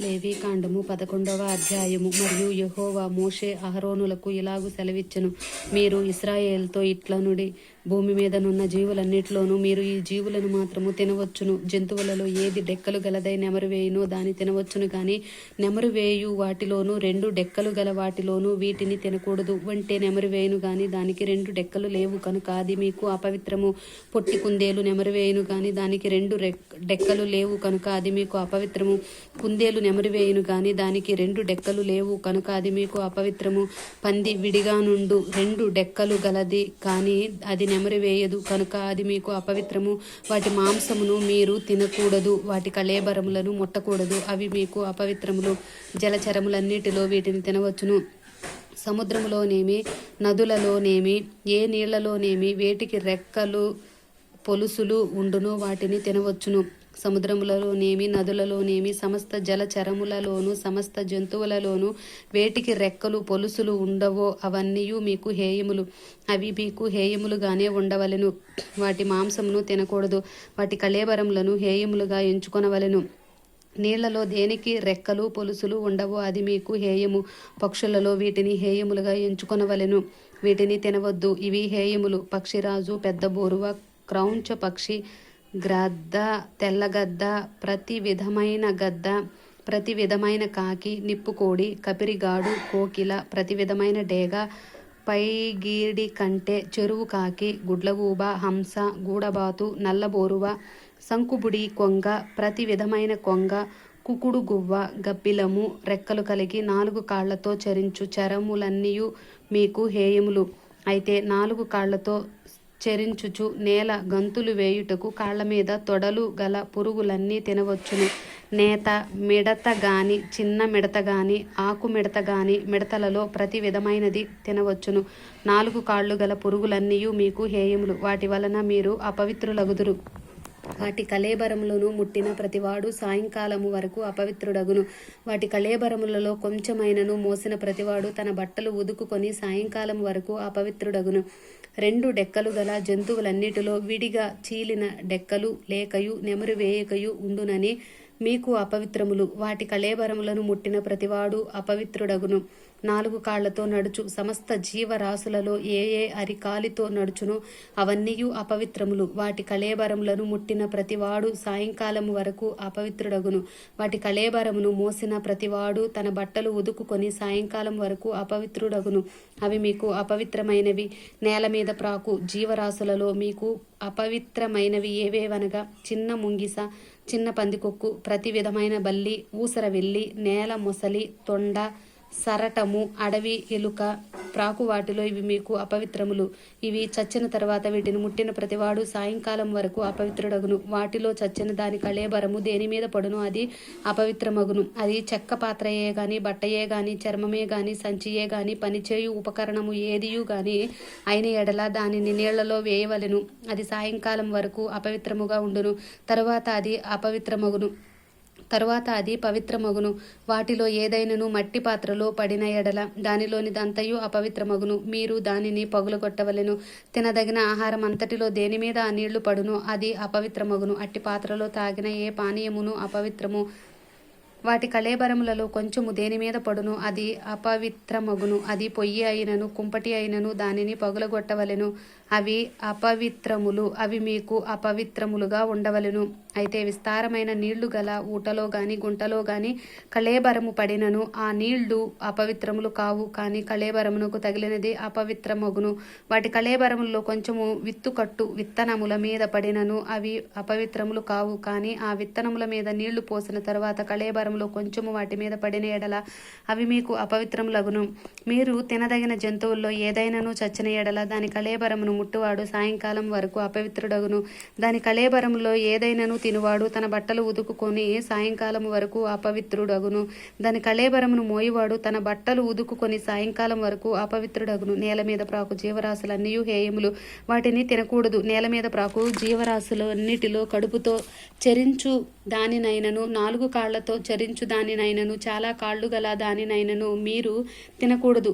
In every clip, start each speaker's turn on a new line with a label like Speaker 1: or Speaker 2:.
Speaker 1: లేవి కాండము పదకొండవ అధ్యాయము. మరియు యెహోవా మోషే అహరోనులకు ఇలాగు సెలవిచ్చను. మీరు ఇస్రాయేల్తో ఇట్లనుడి భూమి మీదనున్న జీవులన్నిటిలోనూ మీరు ఈ జీవులను మాత్రము తినవచ్చును. జంతువులలో ఏది డెక్కలు గలదై నెమరు వేయునో దాని తినవచ్చును కానీ నెమరు వేయు వాటిలోనూ రెండు డెక్కలు గల వాటిలోనూ వీటిని తినకూడదు. వంటే నెమరు వేయును గాని దానికి రెండు డెక్కలు లేవు కనుక అది మీకు అపవిత్రము. పొట్టి కుందేలు నెమరు వేయును గాని దానికి రెండు డెక్కలు లేవు కనుక అది మీకు అపవిత్రము. కుందేలు నెమరు వేయును గాని దానికి రెండు డెక్కలు లేవు కనుక అది మీకు అపవిత్రము. పంది విడిగా నుండు రెండు డెక్కలు గలది కానీ అది నెమరు వేయదు. కనుక అది మీకు అపవిత్రము. వాటి మాంసమును మీరు తినకూడదు. వాటి కళేబరములను ముట్టకూడదు. అవి మీకు అపవిత్రములు. జలచరములన్నిటిలో వీటిని తినవచ్చును. సముద్రములోనేమి నదులలోనేమి ఏ నీళ్ళలోనేమి వేటికి రెక్కలు పొలుసులు ఉండునో వాటిని తినవచ్చును. సముద్రములలోనేమి నదులలోనేమి సమస్త జలచరములలోను సమస్త జంతువులలోను వేటికి రెక్కలు పొలుసులు ఉండవో అవన్నీ మీకు హేయములు. అవి మీకు హేయములుగానే ఉండవలెను. వాటి మాంసమును తినకూడదు. వాటి కళేబరములను హేయములుగా ఎంచుకొనవలెను. నీళ్ళలో దేనికి రెక్కలు పొలుసులు ఉండవో అది మీకు హేయము. పక్షులలో వీటిని హేయములుగా ఎంచుకొనవలెను. వీటిని తినవద్దు. ఇవి హేయములు. పక్షిరాజు పెద్ద బోరువ క్రౌంచ పక్షి గ్రద్ద తెల్లగద్ద ప్రతి విధమైన గద్ద ప్రతి విధమైన కాకి నిప్పుకోడి కపిరిగాడు కోకిల ప్రతి విధమైన డేగ పైగీడి కంటే చెరువు కాకి గుడ్లగూబ హంస గూడబాతు నల్లబోరువ సంకుబుడి కొంగ ప్రతి విధమైన కొంగ కుకుడు గువ్వ గబ్బిలము రెక్కలు కలిగి నాలుగు కాళ్ళతో చరించు చరములన్నీయు మీకు హేయములు. అయితే నాలుగు కాళ్ళతో చెరించుచు నేల గంతులు వేయుటకు కాళ్ళ మీద తొడలు గల పురుగులన్నీ తినవచ్చును. నేత మిడత గాని చిన్న మిడత గాని ఆకు మిడత గాని మిడతలలో ప్రతి విధమైనది తినవచ్చును. నాలుగు కాళ్ళు గల పురుగులన్నీయు మీకు హేయములు. వాటి వలన మీరు అపవిత్రులగుదురు. వాటి కళేబరములను ముట్టిన ప్రతివాడు సాయంకాలము వరకు అపవిత్రుడగును. వాటి కళేబరములలో కొంచెమైనను మోసిన ప్రతివాడు తన బట్టలు ఉదుకుకొని సాయంకాలం వరకు అపవిత్రుడగును. రెండు డెక్కలు గల జంతువులన్నిటిలో విడిగా చీలిన డెక్కలు లేకయు నెమరు వేయకయు ఉండునని మీకు అపవిత్రములు. వాటి కళేబరములను ముట్టిన ప్రతివాడు అపవిత్రుడగును. నాలుగు కాళ్ళతో నడుచు సమస్త జీవరాశులలో ఏ ఏ అరికాలితో నడుచునో అవన్నీయు అపవిత్రములు. వాటి కళేబరములను ముట్టిన ప్రతివాడు సాయంకాలం వరకు అపవిత్రుడగును. వాటి కళేబరమును మోసిన ప్రతివాడు తన బట్టలు ఉదుకుకొని సాయంకాలం వరకు అపవిత్రుడగును. అవి మీకు అపవిత్రమైనవి. నేల మీద ప్రాకు జీవరాశులలో మీకు అపవిత్రమైనవి ఏవేవనగా? చిన్న ముంగిస చిన్న పందికొక్కు ప్రతి విధమైన బల్లి ఊసర వెల్లి నేల మొసలి తొండ సరటము అడవి ఎలుక ప్రాకు వాటిలో ఇవి మీకు అపవిత్రములు. ఇవి చచ్చిన తర్వాత వీటిని ముట్టిన ప్రతివాడు సాయంకాలం వరకు అపవిత్రుడగును. వాటిలో చచ్చిన దాని కళేబరము దేని మీద పడును అది అపవిత్రమగును. అది చెక్క పాత్రయే గాని బట్టయే గాని చర్మమే గాని సంచియే గాని పనిచేయు ఉపకరణము ఏదియు గాని అయిన ఎడల దానిని నీళ్ళలో వేయవలెను. అది సాయంకాలం వరకు అపవిత్రముగా ఉండును. తరువాత అది అపవిత్రమగును. తరువాత అది పవిత్రమగును. వాటిలో ఏదైనను మట్టి పాత్రలో పడిన ఎడల దానిలోనిదంతయు అపవిత్రమగును. మీరు దానిని పగులగొట్టవలెను. తినదగిన ఆహారం అంతటిలో దేని మీద ఆ నీళ్ళు పడును? అది అపవిత్రమగును. అట్టి పాత్రలో తాగిన ఏ పానీయమును అపవిత్రము? వాటి కళేబరములలో కొంచెము దేని మీద పడును? అది అపవిత్రమగును. అది పొయ్యి అయినను కుంపటి అయినను దానిని పగులగొట్టవలెను. అవి అపవిత్రములు. అవి మీకు అపవిత్రములుగా ఉండవలెను. అయితే విస్తారమైన నీళ్ళు గల ఊటలో గాని గుంటలో గాని కళేబరము పడినను. ఆ నీళ్ళు అపవిత్రములు కావు. కానీ కళేబరమునకు తగిలినది అపవిత్రమగును. వాటి కళేబరములలో కొంచెము విత్తుకట్టు విత్తనముల మీద పడినను. అవి అపవిత్రములు కావు. కానీ ఆ విత్తనముల మీద నీళ్ళు పోసిన తరువాత ఆహారంలో కొంచెము వాటి మీద పడిన ఎడల అవి మీకు అపవిత్రములగును. మీరు తినదగిన జంతువుల్లో ఏదైనాను చచ్చిన ఎడల దాని కళేబరమును ముట్టువాడు సాయంకాలం వరకు అపవిత్రుడగును. దాని కళేబరములో ఏదైనాను తినువాడు తన బట్టలు ఉదుకుకొని సాయంకాలం వరకు అపవిత్రుడగును. దాని కళేబరమును మోయివాడు తన బట్టలు ఉదుకుకొని సాయంకాలం వరకు అపవిత్రుడగును. నేల మీద ప్రాకు జీవరాశులన్నీ హేయములు. వాటిని తినకూడదు. నేల మీద ప్రాకు జీవరాశులు అన్నిటిలో కడుపుతో చరించు దానినైనను నాలుగు కాళ్ళతో ధరించు దానినైనను చాలా కాళ్ళు గల దానినైనను మీరు తినకూడదు.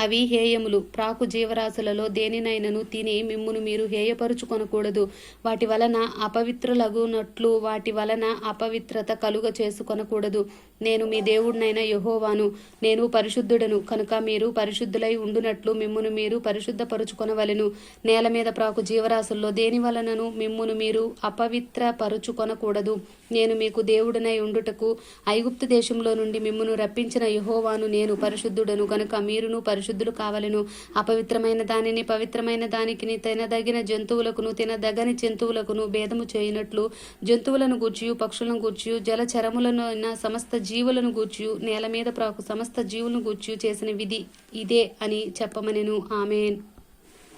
Speaker 1: అవి హేయములు ప్రాకు జీవరాశులలో దేనినైనను తిని మిమ్మును మీరు హేయపరుచుకొనకూడదు. వాటి వలన అపవిత్రులగునట్లు వాటి వలన అపవిత్రత కలుగ చేసుకొనకూడదు. నేను మీ దేవుడినైన యహోవాను. నేను పరిశుద్ధుడను. కనుక మీరు పరిశుద్ధులై ఉండునట్లు మిమ్మును మీరు పరిశుద్ధపరుచుకొనవలెను. నేల మీద ప్రాకు జీవరాశుల్లో దేని వలనను మిమ్మును మీరు అపవిత్రపరుచుకొనకూడదు. నేను మీకు దేవుడనై ఉండుటకు ఐగుప్తు దేశంలో నుండి మిమ్మును రప్పించిన యహోవాను నేను పరిశుద్ధుడను. గనుక మీరును పరిశుద్ధులు కావలను. అపవిత్రమైన దానిని పవిత్రమైన దానికి తినదగిన జంతువులకును తినదగని జంతువులకును భేదము చేయనట్లు జంతువులను గూర్చియు పక్షులను గూర్చియు జలచరములను అయిన సమస్త జీవులను గూర్చియు నేల మీద ప్రాకు సమస్త జీవులను గూర్చియు చేసిన విధి ఇదే అని చెప్పమనెను. ఆమెన్.